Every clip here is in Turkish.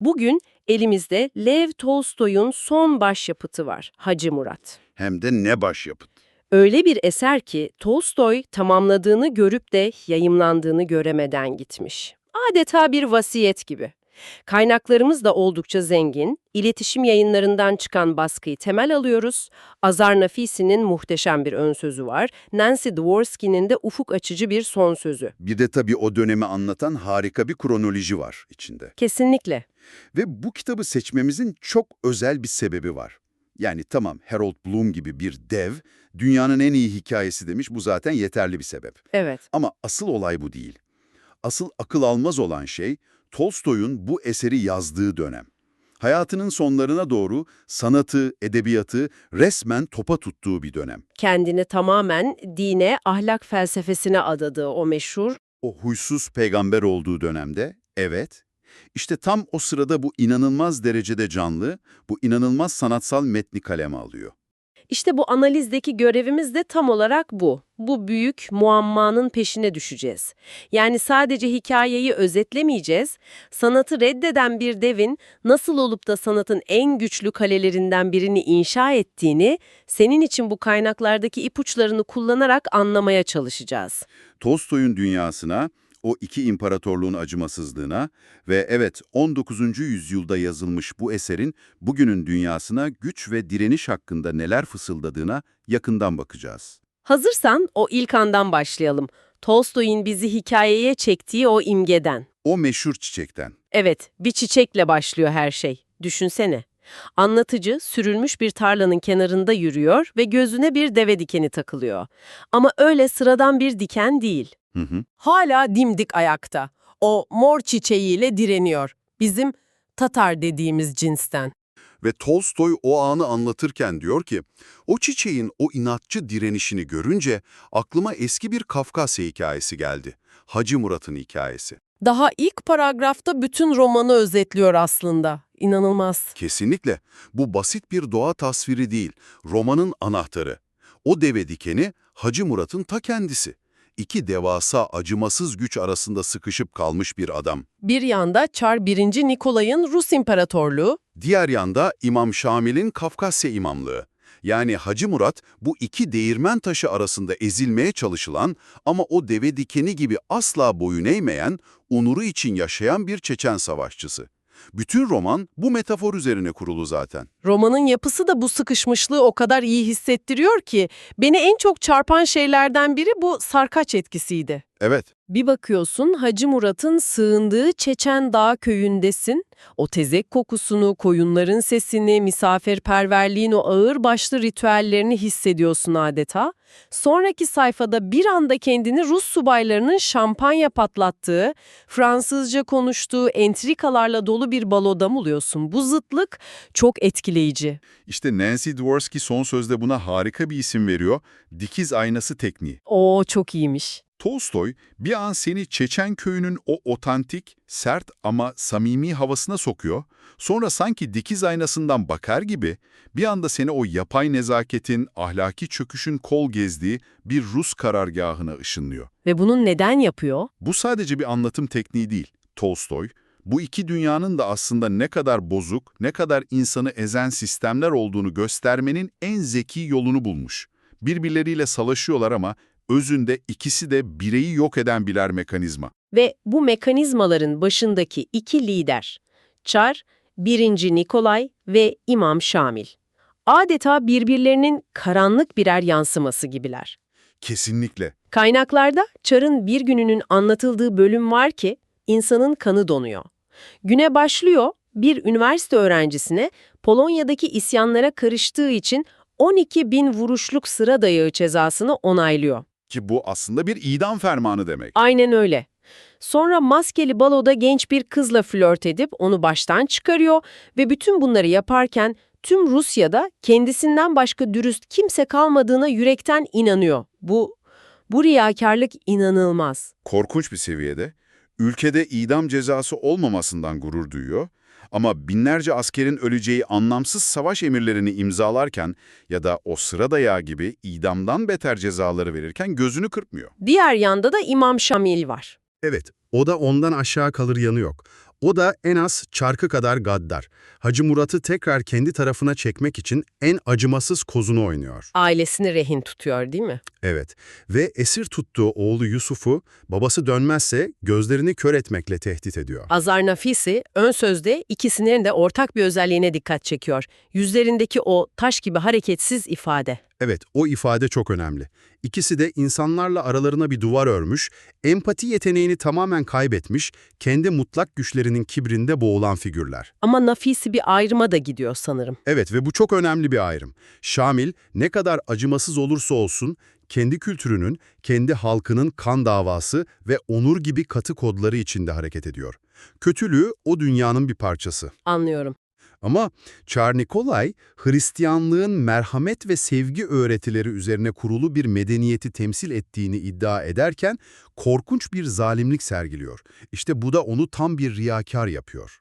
Bugün elimizde Lev Tolstoy'un son başyapıtı var, Hacı Murat. Hem de ne başyapıt. Öyle bir eser ki Tolstoy tamamladığını görüp de yayımlandığını göremeden gitmiş. Adeta bir vasiyet gibi. Kaynaklarımız da oldukça zengin. İletişim yayınlarından çıkan baskıyı temel alıyoruz. Azar Nafisi'nin muhteşem bir ön sözü var. Nancy Dvorsky'nin de ufuk açıcı bir son sözü. Bir de tabii o dönemi anlatan harika bir kronoloji var içinde. Kesinlikle. Ve bu kitabı seçmemizin çok özel bir sebebi var. Yani tamam Harold Bloom gibi bir dev, dünyanın en iyi hikayesi demiş, bu zaten yeterli bir sebep. Evet. Ama asıl olay bu değil. Asıl akıl almaz olan şey, Tolstoy'un bu eseri yazdığı dönem. Hayatının sonlarına doğru sanatı, edebiyatı resmen topa tuttuğu bir dönem. Kendini tamamen dine, ahlak felsefesine adadığı o meşhur O huysuz peygamber olduğu dönemde, evet, işte tam o sırada bu inanılmaz derecede canlı, bu inanılmaz sanatsal metni kaleme alıyor. İşte bu analizdeki görevimiz de tam olarak bu. Bu büyük muammanın peşine düşeceğiz. Yani sadece hikayeyi özetlemeyeceğiz, sanatı reddeden bir devin nasıl olup da sanatın en güçlü kalelerinden birini inşa ettiğini, senin için bu kaynaklardaki ipuçlarını kullanarak anlamaya çalışacağız. Tolstoy'un dünyasına, o iki imparatorluğun acımasızlığına ve evet 19. yüzyılda yazılmış bu eserin bugünün dünyasına güç ve direniş hakkında neler fısıldadığına yakından bakacağız. Hazırsan o ilk andan başlayalım. Tolstoy'un bizi hikayeye çektiği o imgeden. O meşhur çiçekten. Evet, bir çiçekle başlıyor her şey. Düşünsene. Anlatıcı sürülmüş bir tarlanın kenarında yürüyor ve gözüne bir deve dikeni takılıyor. Ama öyle sıradan bir diken değil. Hı hı. hala dimdik ayakta. O mor çiçeğiyle direniyor. Bizim Tatar dediğimiz cinsten. Ve Tolstoy o anı anlatırken diyor ki, o çiçeğin o inatçı direnişini görünce aklıma eski bir Kafkasya hikayesi geldi. Hacı Murat'ın hikayesi. Daha ilk paragrafta bütün romanı özetliyor aslında. İnanılmaz. Kesinlikle. Bu basit bir doğa tasviri değil, romanın anahtarı. O deve dikeni Hacı Murat'ın ta kendisi. İki devasa acımasız güç arasında sıkışıp kalmış bir adam. Bir yanda Çar 1. Nikolay'ın Rus İmparatorluğu, Diğer yanda İmam Şamil'in Kafkasya imamlığı. Yani Hacı Murat bu iki değirmen taşı arasında ezilmeye çalışılan ama o deve dikeni gibi asla boyun eğmeyen, onuru için yaşayan bir Çeçen savaşçısı. Bütün roman bu metafor üzerine kurulu zaten. romanın yapısı da bu sıkışmışlığı o kadar iyi hissettiriyor ki beni en çok çarpan şeylerden biri bu sarkaç etkisiydi. Evet, Bir bakıyorsun Hacı Murat'ın sığındığı Çeçen Dağ köyündesin. O tezek kokusunu, koyunların sesini, misafirperverliğin o ağır başlı ritüellerini hissediyorsun adeta. Sonraki sayfada bir anda kendini Rus subaylarının şampanya patlattığı, Fransızca konuştuğu entrikalarla dolu bir baloda buluyorsun. Bu zıtlık çok etkileyici. işte Nancy Dvorsky son sözde buna harika bir isim veriyor, dikiz aynası tekniği. Oo çok iyiymiş. Tolstoy bir an seni Çeçen köyünün o otantik, sert ama samimi havasına sokuyor. Sonra sanki dikiz aynasından bakar gibi bir anda seni o yapay nezaketin, ahlaki çöküşün kol gezdiği bir Rus karargahına ışınlıyor. Ve bunu neden yapıyor? Bu sadece bir anlatım tekniği değil. Tolstoy, bu iki dünyanın da aslında ne kadar bozuk, ne kadar insanı ezen sistemler olduğunu göstermenin en zeki yolunu bulmuş. Birbirleriyle savaşıyorlar ama özünde ikisi de bireyi yok eden birer mekanizma. Ve bu mekanizmaların başındaki iki lider, Çar, 1. Nikolay ve İmam Şamil. Adeta birbirlerinin karanlık birer yansıması gibiler. Kesinlikle. Kaynaklarda Çar'ın bir gününün anlatıldığı bölüm var ki insanın kanı donuyor. Güne başlıyor, bir üniversite öğrencisine Polonya'daki isyanlara karıştığı için 12 bin vuruşluk sıra dayağı cezasını onaylıyor. Ki bu aslında bir idam fermanı demek. Aynen öyle. Sonra maskeli baloda genç bir kızla flört edip onu baştan çıkarıyor ve bütün bunları yaparken tüm Rusya'da kendisinden başka dürüst kimse kalmadığına yürekten inanıyor. Bu, bu riyakarlık inanılmaz. Korkunç bir seviyede. Ülkede idam cezası olmamasından gurur duyuyor. Ama binlerce askerin öleceği anlamsız savaş emirlerini imzalarken ya da o sıra dayağı gibi idamdan beter cezaları verirken gözünü kırpmıyor. Diğer yanda da İmam Şamil var. Evet, o da ondan aşağı kalır yanı yok. O da en az çarkı kadar gaddar. Hacı Murat'ı tekrar kendi tarafına çekmek için en acımasız kozunu oynuyor. Ailesini rehin tutuyor değil mi? Evet ve esir tuttuğu oğlu Yusuf'u babası dönmezse gözlerini kör etmekle tehdit ediyor. Azar Nafisi ön sözde ikisinin de ortak bir özelliğine dikkat çekiyor. Yüzlerindeki o taş gibi hareketsiz ifade. Evet, o ifade çok önemli. İkisi de insanlarla aralarına bir duvar örmüş, empati yeteneğini tamamen kaybetmiş, kendi mutlak güçlerinin kibrinde boğulan figürler. Ama Nafisi bir ayrıma da gidiyor sanırım. Evet ve bu çok önemli bir ayrım. Şamil ne kadar acımasız olursa olsun kendi kültürünün, kendi halkının kan davası ve onur gibi katı kodları içinde hareket ediyor. Kötülüğü o dünyanın bir parçası. Anlıyorum. Ama Çar Nikolay, Hristiyanlığın merhamet ve sevgi öğretileri üzerine kurulu bir medeniyeti temsil ettiğini iddia ederken korkunç bir zalimlik sergiliyor. İşte bu da onu tam bir riyakar yapıyor.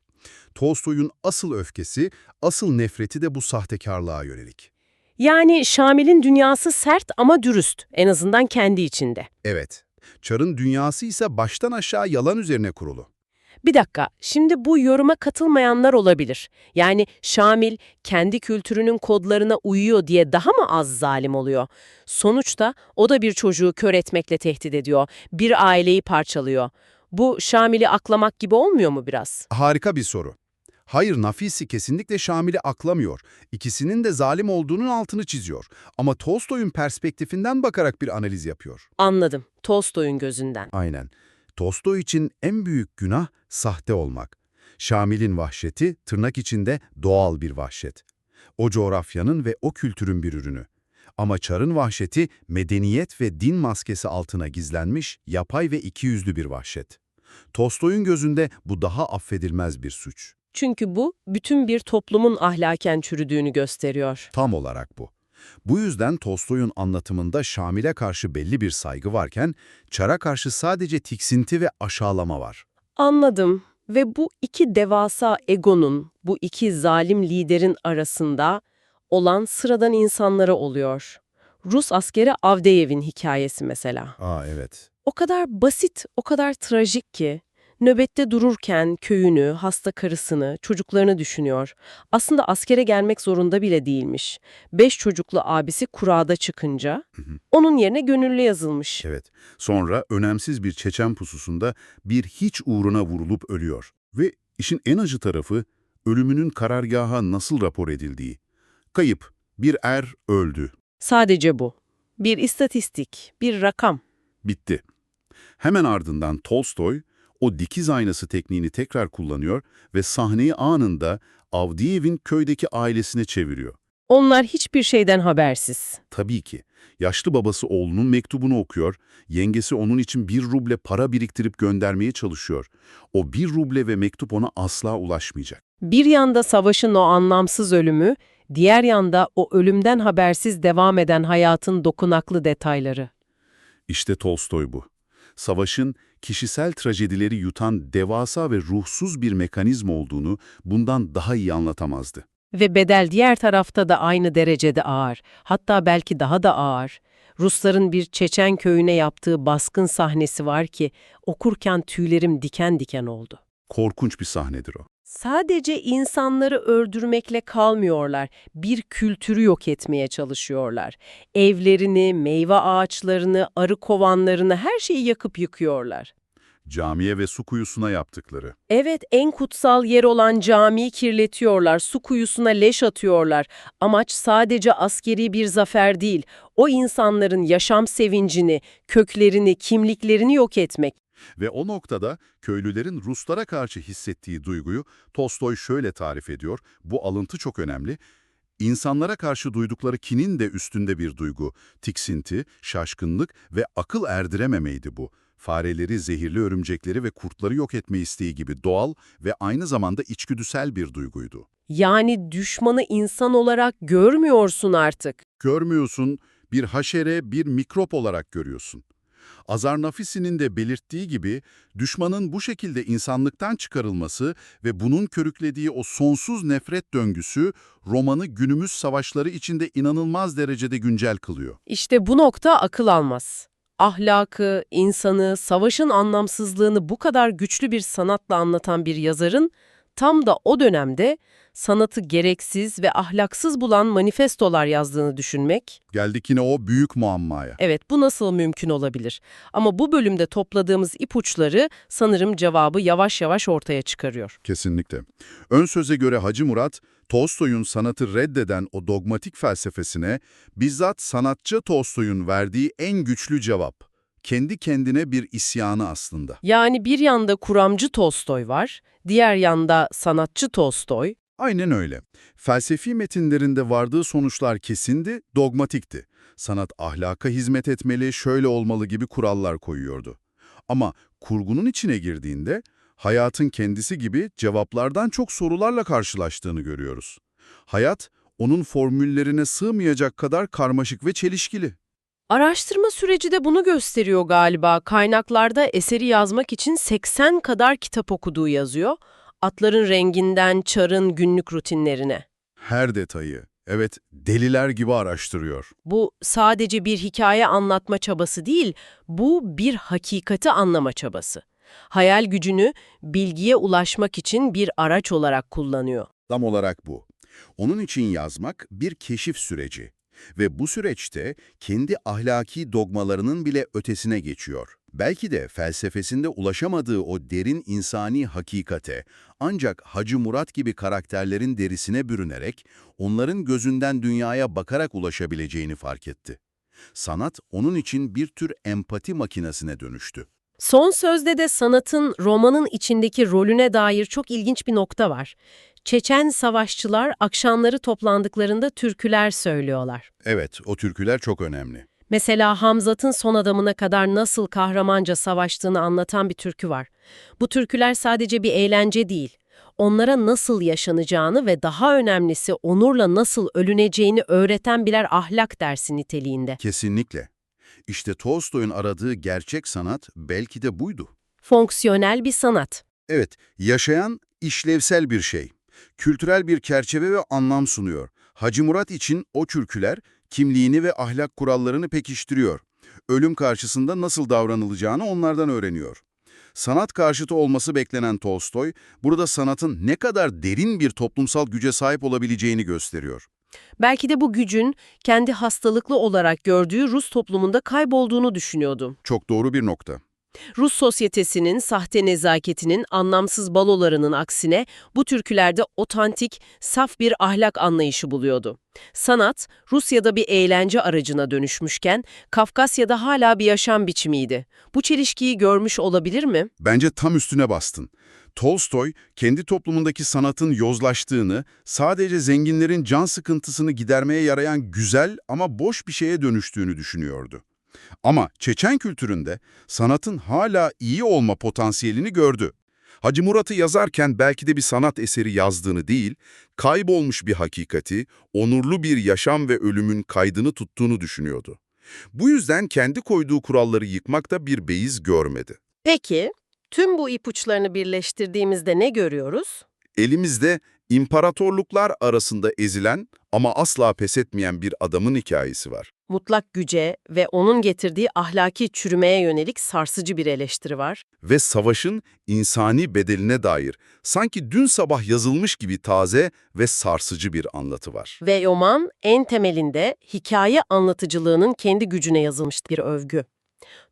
Tolstoy'un asıl öfkesi, asıl nefreti de bu sahtekarlığa yönelik. Yani Şamil'in dünyası sert ama dürüst. En azından kendi içinde. Evet, Çar'ın dünyası ise baştan aşağı yalan üzerine kurulu. Bir dakika, şimdi bu yoruma katılmayanlar olabilir. Yani Şamil kendi kültürünün kodlarına uyuyor diye daha mı az zalim oluyor? Sonuçta o da bir çocuğu kör etmekle tehdit ediyor, bir aileyi parçalıyor. Bu Şamil'i aklamak gibi olmuyor mu biraz? Harika bir soru. Hayır, Nafisi kesinlikle Şamil'i aklamıyor. İkisinin de zalim olduğunun altını çiziyor. Ama Tolstoy'un perspektifinden bakarak bir analiz yapıyor. Anladım, Tolstoy'un gözünden. Aynen. Tolstoy için en büyük günah sahte olmak. Şamil'in vahşeti tırnak içinde doğal bir vahşet. O coğrafyanın ve o kültürün bir ürünü. Ama Çar'ın vahşeti medeniyet ve din maskesi altına gizlenmiş, yapay ve ikiyüzlü bir vahşet. Tolstoy'un gözünde bu daha affedilmez bir suç. Çünkü bu bütün bir toplumun ahlaken çürüdüğünü gösteriyor. Tam olarak bu. Bu yüzden Tolstoy'un anlatımında Şamil'e karşı belli bir saygı varken, Çar'a karşı sadece tiksinti ve aşağılama var. Anladım. Ve bu iki devasa egonun, bu iki zalim liderin arasında olan sıradan insanlara oluyor. Rus askeri Avdeyev'in hikayesi mesela. Aa evet. O kadar basit, o kadar trajik ki. Nöbette dururken köyünü, hasta karısını, çocuklarını düşünüyor. Aslında askere gelmek zorunda bile değilmiş. Beş çocuklu abisi kurada çıkınca onun yerine gönüllü yazılmış. Evet. Sonra önemsiz bir Çeçen pususunda bir hiç uğruna vurulup ölüyor. Ve işin en acı tarafı ölümünün karargaha nasıl rapor edildiği. Kayıp, bir er öldü. Sadece bu. Bir istatistik, bir rakam. Bitti. Hemen ardından Tolstoy o dikiz aynası tekniğini tekrar kullanıyor ve sahneyi anında Avdiyev'in köydeki ailesine çeviriyor. Onlar hiçbir şeyden habersiz. Tabii ki. Yaşlı babası oğlunun mektubunu okuyor, yengesi onun için bir ruble para biriktirip göndermeye çalışıyor. O bir ruble ve mektup ona asla ulaşmayacak. Bir yanda savaşın o anlamsız ölümü, diğer yanda o ölümden habersiz devam eden hayatın dokunaklı detayları. İşte Tolstoy bu. Savaşın kişisel trajedileri yutan devasa ve ruhsuz bir mekanizma olduğunu bundan daha iyi anlatamazdı. Ve bedel diğer tarafta da aynı derecede ağır, hatta belki daha da ağır. Rusların bir Çeçen köyüne yaptığı baskın sahnesi var ki okurken tüylerim diken diken oldu. Korkunç bir sahnedir o. Sadece insanları öldürmekle kalmıyorlar, bir kültürü yok etmeye çalışıyorlar. Evlerini, meyve ağaçlarını, arı kovanlarını her şeyi yakıp yıkıyorlar. Camiye ve su kuyusuna yaptıkları. Evet, en kutsal yer olan camiyi kirletiyorlar, su kuyusuna leş atıyorlar. Amaç sadece askeri bir zafer değil, o insanların yaşam sevincini, köklerini, kimliklerini yok etmek. Ve o noktada köylülerin Ruslara karşı hissettiği duyguyu Tolstoy şöyle tarif ediyor. Bu alıntı çok önemli. İnsanlara karşı duydukları kinin de üstünde bir duygu. Tiksinti, şaşkınlık ve akıl erdirememeydi bu. Fareleri, zehirli örümcekleri ve kurtları yok etme isteği gibi doğal ve aynı zamanda içgüdüsel bir duyguydu. Yani düşmanı insan olarak görmüyorsun artık. Görmüyorsun, bir haşere, bir mikrop olarak görüyorsun. Azar Nafisi'nin de belirttiği gibi düşmanın bu şekilde insanlıktan çıkarılması ve bunun körüklediği o sonsuz nefret döngüsü romanı günümüz savaşları içinde inanılmaz derecede güncel kılıyor. İşte bu nokta akıl almaz. Ahlakı, insanı, savaşın anlamsızlığını bu kadar güçlü bir sanatla anlatan bir yazarın tam da o dönemde sanatı gereksiz ve ahlaksız bulan manifestolar yazdığını düşünmek, Geldik yine o büyük muammaya. evet bu nasıl mümkün olabilir? Ama bu bölümde topladığımız ipuçları sanırım cevabı yavaş yavaş ortaya çıkarıyor. Kesinlikle. Ön söze göre Hacı Murat, Tolstoy'un sanatı reddeden o dogmatik felsefesine bizzat sanatçı Tolstoy'un verdiği en güçlü cevap. Kendi kendine bir isyanı aslında. Yani bir yanda kuramcı Tolstoy var, diğer yanda sanatçı Tolstoy, Aynen öyle. Felsefi metinlerinde vardığı sonuçlar kesindi, dogmatikti. Sanat ahlaka hizmet etmeli, şöyle olmalı gibi kurallar koyuyordu. Ama kurgunun içine girdiğinde hayatın kendisi gibi cevaplardan çok sorularla karşılaştığını görüyoruz. Hayat, onun formüllerine sığmayacak kadar karmaşık ve çelişkili. Araştırma süreci de bunu gösteriyor galiba. Kaynaklarda eseri yazmak için 80 kadar kitap okuduğu yazıyor. Atların renginden çarın günlük rutinlerine. Her detayı, evet deliler gibi araştırıyor. Bu sadece bir hikaye anlatma çabası değil, bu bir hakikati anlama çabası. Hayal gücünü bilgiye ulaşmak için bir araç olarak kullanıyor. Tam olarak bu. Onun için yazmak bir keşif süreci ve bu süreçte kendi ahlaki dogmalarının bile ötesine geçiyor. Belki de felsefesinde ulaşamadığı o derin insani hakikate ancak Hacı Murat gibi karakterlerin derisine bürünerek onların gözünden dünyaya bakarak ulaşabileceğini fark etti. Sanat onun için bir tür empati makinesine dönüştü. Son sözde de sanatın romanın içindeki rolüne dair çok ilginç bir nokta var. Çeçen savaşçılar akşamları toplandıklarında türküler söylüyorlar. Evet, o türküler çok önemli. Mesela Hamzat'ın son adamına kadar nasıl kahramanca savaştığını anlatan bir türkü var. Bu türküler sadece bir eğlence değil. Onlara nasıl yaşanacağını ve daha önemlisi onurla nasıl ölüneceğini öğreten birer ahlak dersi niteliğinde. Kesinlikle. İşte Tolstoy'un aradığı gerçek sanat belki de buydu. Fonksiyonel bir sanat. Evet, yaşayan, işlevsel bir şey. Kültürel bir çerçeve ve anlam sunuyor. Hacı Murat için o türküler kimliğini ve ahlak kurallarını pekiştiriyor. Ölüm karşısında nasıl davranılacağını onlardan öğreniyor. Sanat karşıtı olması beklenen Tolstoy, burada sanatın ne kadar derin bir toplumsal güce sahip olabileceğini gösteriyor. Belki de bu gücün kendi hastalıklı olarak gördüğü Rus toplumunda kaybolduğunu düşünüyordu. Çok doğru bir nokta. Rus sosyetesinin sahte nezaketinin, anlamsız balolarının aksine bu türkülerde otantik, saf bir ahlak anlayışı buluyordu. Sanat, Rusya'da bir eğlence aracına dönüşmüşken, Kafkasya'da hala bir yaşam biçimiydi. Bu çelişkiyi görmüş olabilir mi? Bence tam üstüne bastın. Tolstoy, kendi toplumundaki sanatın yozlaştığını, sadece zenginlerin can sıkıntısını gidermeye yarayan güzel ama boş bir şeye dönüştüğünü düşünüyordu. Ama Çeçen kültüründe sanatın hala iyi olma potansiyelini gördü. Hacı Murat'ı yazarken belki de bir sanat eseri yazdığını değil, kaybolmuş bir hakikati, onurlu bir yaşam ve ölümün kaydını tuttuğunu düşünüyordu. Bu yüzden kendi koyduğu kuralları yıkmakta bir beyiz görmedi. Peki, tüm bu ipuçlarını birleştirdiğimizde ne görüyoruz? Elimizde imparatorluklar arasında ezilen ama asla pes etmeyen bir adamın hikayesi var. Mutlak güce ve onun getirdiği ahlaki çürümeye yönelik sarsıcı bir eleştiri var. Ve savaşın insani bedeline dair sanki dün sabah yazılmış gibi taze ve sarsıcı bir anlatı var. Ve roman en temelinde hikaye anlatıcılığının kendi gücüne yazılmış bir övgü.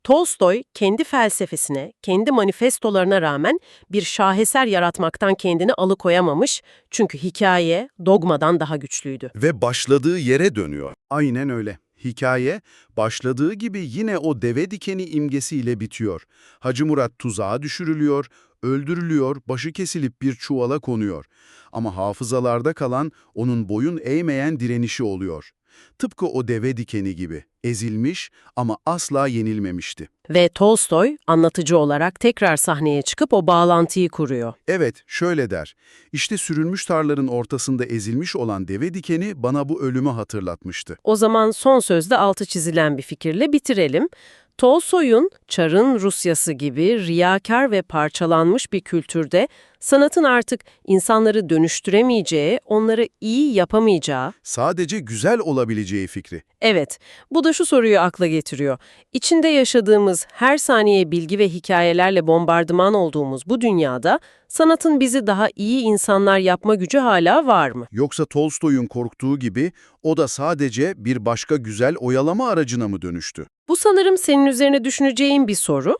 Tolstoy kendi felsefesine, kendi manifestolarına rağmen bir şaheser yaratmaktan kendini alıkoyamamış çünkü hikaye dogmadan daha güçlüydü. Ve başladığı yere dönüyor. Aynen öyle. Hikaye başladığı gibi yine o deve dikeni imgesiyle bitiyor. Hacı Murat tuzağa düşürülüyor, öldürülüyor, başı kesilip bir çuvala konuyor. Ama hafızalarda kalan onun boyun eğmeyen direnişi oluyor. Tıpkı o deve dikeni gibi, ezilmiş ama asla yenilmemişti. Ve Tolstoy anlatıcı olarak tekrar sahneye çıkıp o bağlantıyı kuruyor. Evet, şöyle der. İşte sürülmüş tarların ortasında ezilmiş olan deve dikeni bana bu ölümü hatırlatmıştı. O zaman son sözde altı çizilen bir fikirle bitirelim. Tolstoy'un Çar'ın Rusyası gibi riyakar ve parçalanmış bir kültürde sanatın artık insanları dönüştüremeyeceği, onları iyi yapamayacağı, Sadece güzel olabileceği fikri. Evet, bu da şu soruyu akla getiriyor. İçinde yaşadığımız her saniye bilgi ve hikayelerle bombardıman olduğumuz bu dünyada sanatın bizi daha iyi insanlar yapma gücü hala var mı? Yoksa Tolstoy'un korktuğu gibi o da sadece bir başka güzel oyalama aracına mı dönüştü? Bu sanırım senin üzerine düşüneceğin bir soru.